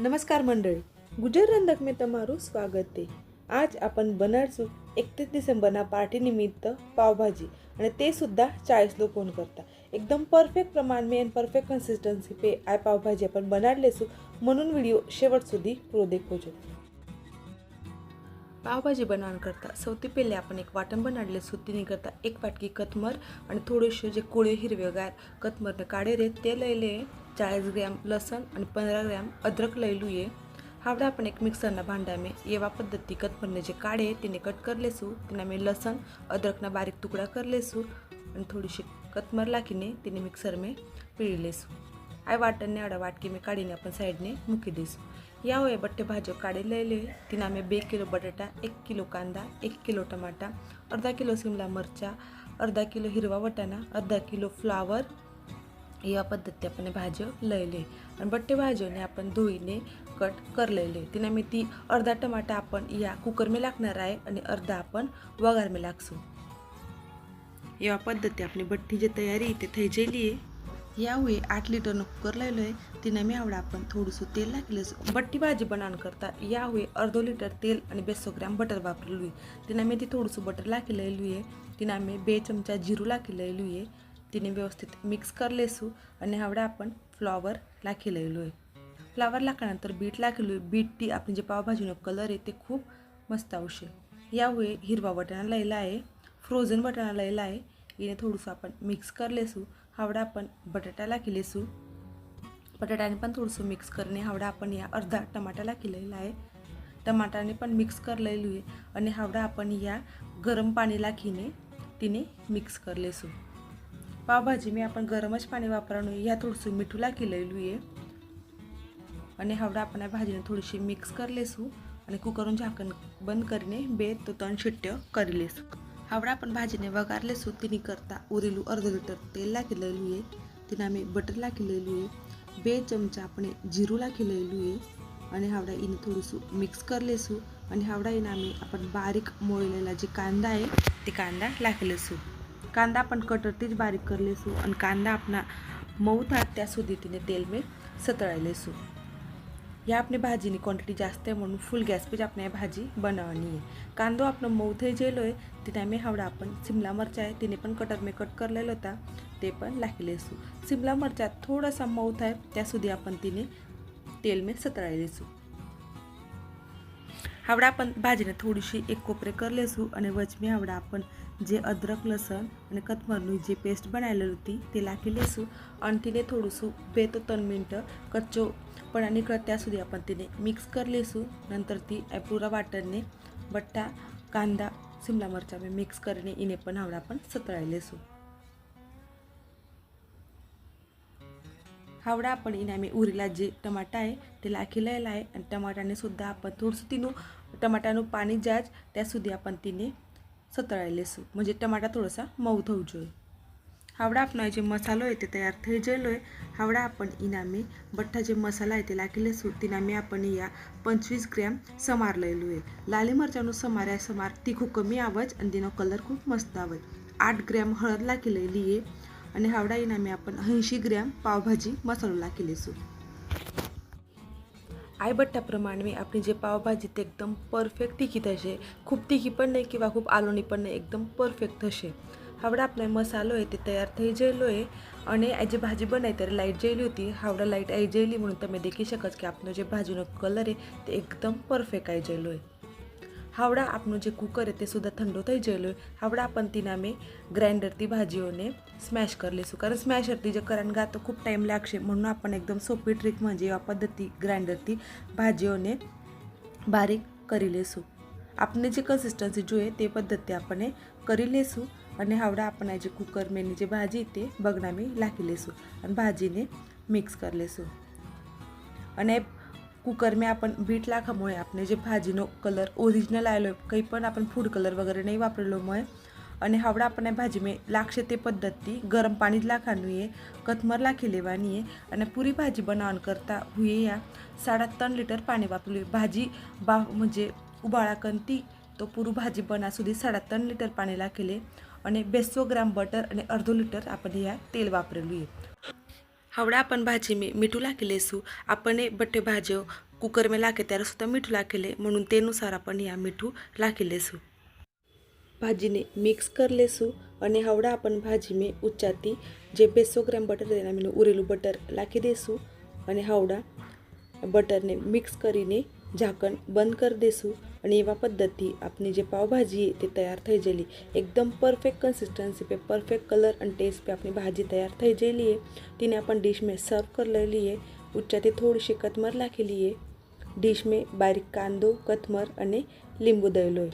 નમસ્કાર મંડળી. ગુજર રંધક મેં તમારું સ્વાગત છે. આજ आपण બનાવશું એકત્રીસ ડિસેમ્બરના પાર્ટી નિમિત્ત પાવભાજી અને તે સુદ્धा ચાळीस લોકોને કરતા. એકદમ પરફેક્ટ પ્રમાણમાં એન્ડ પરફેક્ટ કન્સિસ્ટન્સી પે આ પાવભાજી आपण બનાવી લેશું. म्हणून व्हिडिओ शेवट સુધી પૂરો દેખો છો. पावभाजी बनवण्याकरता सौती पहिले आपण एक वाटण बनाडले सुतीनेकरता एक वाटकी कथमर आणि थोडेसे जे कोळे हिरवेगार कथमरने काढे रे. ते लयले चाळीस ग्रॅम लसण आणि पंधरा ग्रॅम अद्रक लयलू ये. हावडा आपण एक मिक्सरना भांडा में येवा पद्धती कथमरने जे काढे तिने कट करलेसू. तिने मी लसण अद्रकना बारीक तुकडा करलेसू. आणि थोडीशी कथमर लाखीने तिने मिक्सर में पिळलेसू. आय वाटणने आडा वाटकी मी काढीने आपण साईडने मुकी देसू. या वय बट्टे भाज्या काढलेले तिने आम्ही बे किलो बटाटा एक किलो कांदा एक किलो टमाटा अर्धा किलो सिमला मरचा अर्धा किलो हिरवा वटाणा अर्धा किलो फ्लावर या पद्धती आपण भाज्य लयले. आणि बट्टे भाज्याने आपण धुईने कट करलेले तिने मी ती अर्धा टमाटा आपण या कुकरमे लागणार आहे आणि अर्धा आपण वगारमे लागसू. या पद्धती आपली बट्टी जी तयारी ते थैजेली आहे यावेळी आठ लिटर कुकर लावलो आहे तिने मी आवडा आपण थोडंसं तेल लागले बट्टी भाजी करता. यावेळी अर्धो लिटर तेल आणि बेसो ग्रॅम बटर वापरलो आहे तिने मी ते थोडंसं बटर लाखलेलं आहे तिने आम्ही बे चमचा जिरू लाखलेलं आहे तिने व्यवस्थित मिक्स करलेसू आणि हावडा आपण फ्लॉवर लाखलेलो आहे फ्लॉवर लाकल्यानंतर बीट लागलो बीट टी आपण जे पावभाजीनं कलर आहे ते खूप मस्त आवशे. यावेळी हिरवा वटाणा लिहिला आहे. फ्रोझन वटाणा लिहिला आहे. इने थोडंसं आपण मिक्स करलेसू हावडा आपण बटाट्याला किलेसू. बटाट्याने पण थोडंसं मिक्स करणे. हावडा आपण या अर्धा टमाट्याला केलेला आहे. टमाटाने पण मिक्स करलेली आहे आणि हावडा आपण या गरम पाणीला घेणे तिने मिक्स करलेसू. पावभाजी मी आपण गरमच पाणी वापरणू या थोडंसं मिठूला किलेलो आहे. आणि हावडा आपण या भाजीने थोडीशी मिक्स करलेसू आणि कुकरून झाकण बंद करणे बे तो तण शिट्ट करले सू हावडा आपण भाजीने वगारले सो तिने करता. उरेलू अर्ध लिटर तेल लाखिलेलू आहे तिने आम्ही बटर लाखिलेलू आहे बे चमचा आपण જીરું લાખેલું आहे आणि हावडा इने થોડુંસું मिक्स કરી आणि અને હાવડા એને आपण बारीक मोळलेला जे कांदा आहे ते कांदा लाखी लेसू कांदा आपण कटरतीच बारीक कर लेसू आणि कांदा आपला मऊ થાય त्या સુધી तिने તેલ મેં સતળાઈ ह्या आपल्या भाजीनी क्वांटिटी जास्त आहे म्हणून फुल गॅस पेज आपण या भाजी बनवणी आहे. कांदो आपण मऊथे जेलो आहे ती टाईमे हावडा आपण शिमला मर्च आहे तिने पण कटर मी कट करलेला होता ते पण लागले असू. शिमला मर्चा थोडासा मऊथ आहे त्यासुद्धा आपण तिने तेल मी सतळाय देसू હાવડા પણ ભાજીને થોડીશી એક કોપરે કરી લેશું અને વચમે હાવડા પણ જે અદરક, લસણ અને કથમરનું જે પેસ્ટ બનાવેલું હતી તે લાખી લેશું. અને તેને થોડુંશું બે તો ત્રણ મિનિટ કચ્ચો પણ નીકળે ત્યાં સુધી આપણે તેને મિક્સ કરી લેશું. નંતરથી એ પૂરા વાટરને બટ્ટા કાંદા, શિમલા મરચાં મિક્સ કરીને એને પણ હાવડા પણ સતરાવી લેશું. फावडा आपण इनामी उरीला जे टमाटा आहे ते लाखिलेला आहे आणि टमाटाने सुद्धा आपण थोडंसं तिनू टमाट्यानं पाणी जाज त्या सुधी आपण तिने सतळायलेसू म्हणजे टमाटा थोडासा मऊ होऊ जोय हावडा आपण जे मसालो आहे ते तयार થઈ जेलो आहे हावडा आपण इनामी बठ्ठा जे मसाला आहे ते लाखिलेसू तिनामी आपण या पंचवीस ग्रॅम समार लयलो आहे लाली मरचांनो समार आहे समार तिखू कमी आवज आणि तिनो कलर खूप मस्त आवज आठ ग्रॅम हळद लाखिलेली आहे અને હાવડા ઇનામે आपण ऐंशी ग्रॅम પાવભાજી મસાલો નાખી લઈશું આયબટ્ટા પ્રમાણની આપણી જે પાવભાજી તે એકદમ પરફેક્ટ તીખી થશે. ખૂબ તીખી પણ નહીં કે ખૂબ આલુની પણ નહીં, એકદમ પરફેક્ટ થશે. હાવડા આપણે મસાલો એ તે તૈયાર થઈ ગયેલો એ અને આ જે ભાજી બનાવી ત્યારે લાઇટ જયેલી હતી, હાવડા લાઇટ આવી જયેલી म्हणून તમે દેખી શકો કે આપનો જે ભાજીનો કલર એ તે એકદમ પરફેક્ટ આવી જયેલો હોય. હાવડા આપણું જે કુકર તે સુધા ઠંડો થઈ ગયેલો હાવડા પંતીના મેં ગ્રાઇન્ડરથી ભાજીઓને સ્મેશ કરી લઈશું. કારણ સ્મેશરથી જે કરણ ગા તો ખૂબ ટાઈમ લાગશે. म्हणून આપણને એકદમ સોપી ટ્રીકમાં જે આ પદ્ધતિ ગ્રાઇન્ડરથી ભાજીઓને બારીક કરી લેશું આપને જે કન્સિસ્ટન્સી જોઈએ તે પદ્ધતિ આપણને કરી લેશું અને હાવડા આપણા જે કુકર મેની જે ભાજી તે બગડામી લાખી લેશું અને ભાજીને મિક્સ કરી લેશું અને कुकरमे आपण बीट लाखामुळे આપણે જે ભાજીનો કલર ઓરિજિનલ આવેલો કંઈ પણ आपण ફૂડ કલર વગેરે નહીં વાપરેલો મળે અને હાવડા આપણને ભાજી મેં લાગશે તે પદ્ધતિ ગરમ પાણી જ લાખવાનું એ કથમર લાખી લેવાની એ અને પૂરી ભાજી બનાવવાનું કરતાં હું या સાડા ત્રણ લીટર પાણી વાપરેલું ભાજી બા म्हणजे ઉબાળા કંતી તો પૂરું ભાજી બના સુધી સાડા ત્રણ લીટર પાણી લાખેલે અને બેસો ગ્રામ બટર અને અડધો લીટર આપણે યા તેલ વાપરેલું એ હવડા આપણ भाजीमध्ये मीठ टाकी लेसू। आपण बट्टे भाज्यो कुकरमध्ये लाके त्याला सुद्धा मीठ लाकेले म्हणून તેનુસાર आपण या મીઠું લાખી લેશું ભાજીને મિક્સ કરી લેશું અને હવડા આપણ ભાજી મેં ઉચ્ચાતી જે બેસો ગ્રામ બટર તેના મેં ઉરેલું બટર લાખી દઈશું અને હવડા બટરને મિક્સ કરીને ઝાકણ બંધ કરી દઈશું અને એવા પદ્ધતિ આપની જે પાવભાજી તે તૈયાર થઈ જેલી એકદમ પરફેક્ટ કન્સિસ્ટન્સી પે પરફેક્ટ કલર અને ટેસ્ટ પે આપણી ભાજી તૈયાર થઈ જેલી है તેને આપણ ડીશ મેં સર્વ કરી લઈ લઈએ ઉચ્ચાથી થોડીશી કતમર નાખી લઈએ ડીશ મેં બારીક કાંદો કતમર અને લીંબુ દઈ લો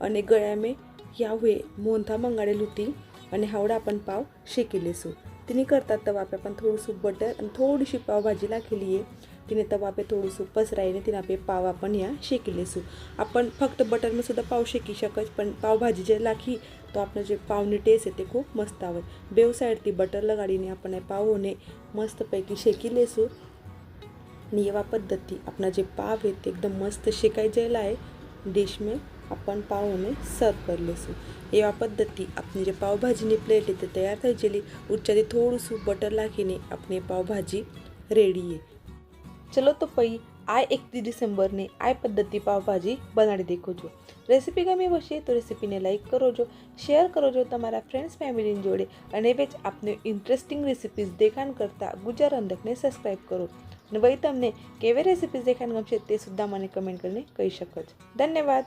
અને ગળ્યા મેં યાવે મોંથા મંગાડેલું હતી અને હાવડા પણ પાવ શેકી લઈશું તેની કરતાં તવા આપણે પણ થોડુંસું બટર અને થોડીશી પાવભાજી નાખી લઈએ तिने तवापे थोडंसं पसरायने तिने आपले पाव आपण या शेकिलेसू. आपण फक्त बटरमध्ये सुद्धा पाव शेकी शकत पण पावभाजी जे लाखी तो आपलं जे पावनी टेस्ट आहे ते खूप मस्त आवड बेव साईड ती बटर लगाडीने आपण पावोने मस्तपैकी शेकिलेसू. नियवा पद्धती आपला जे पाव आहे ते एकदम मस्त शेकायजेला आहे. डिश मे आपण पावने सर्व करलेसू. या पद्धती आपण जे पावभाजीने प्लेट आहे ते तयार थेली उच्चारी थोडंसं बटर लाखीने आपली पावभाजी रेडी आहे. ચલો તો પછી આ એકત્રીસ ડિસેમ્બરની આ પદ્ધતિ પાવભાજી બનાવી દેખો છો. રેસીપી ગમી હશે તો રેસીપીને લાઇક કરો છો શેર કરો છો તમારા ફ્રેન્ડ્સ, ફેમિલીની જોડે અને વેચ આપને ઇન્ટરેસ્ટિંગ રેસીપીઝ દેખાણ કરતાં ગુજરાંધકને અંધકને કરો. અને વળી તમને કેવી રેસીપીઝ દેખાણ ગમશે તે સુદ્ધા મને કમેન્ટ કરીને કહી શકો છો. ધન્યવાદ.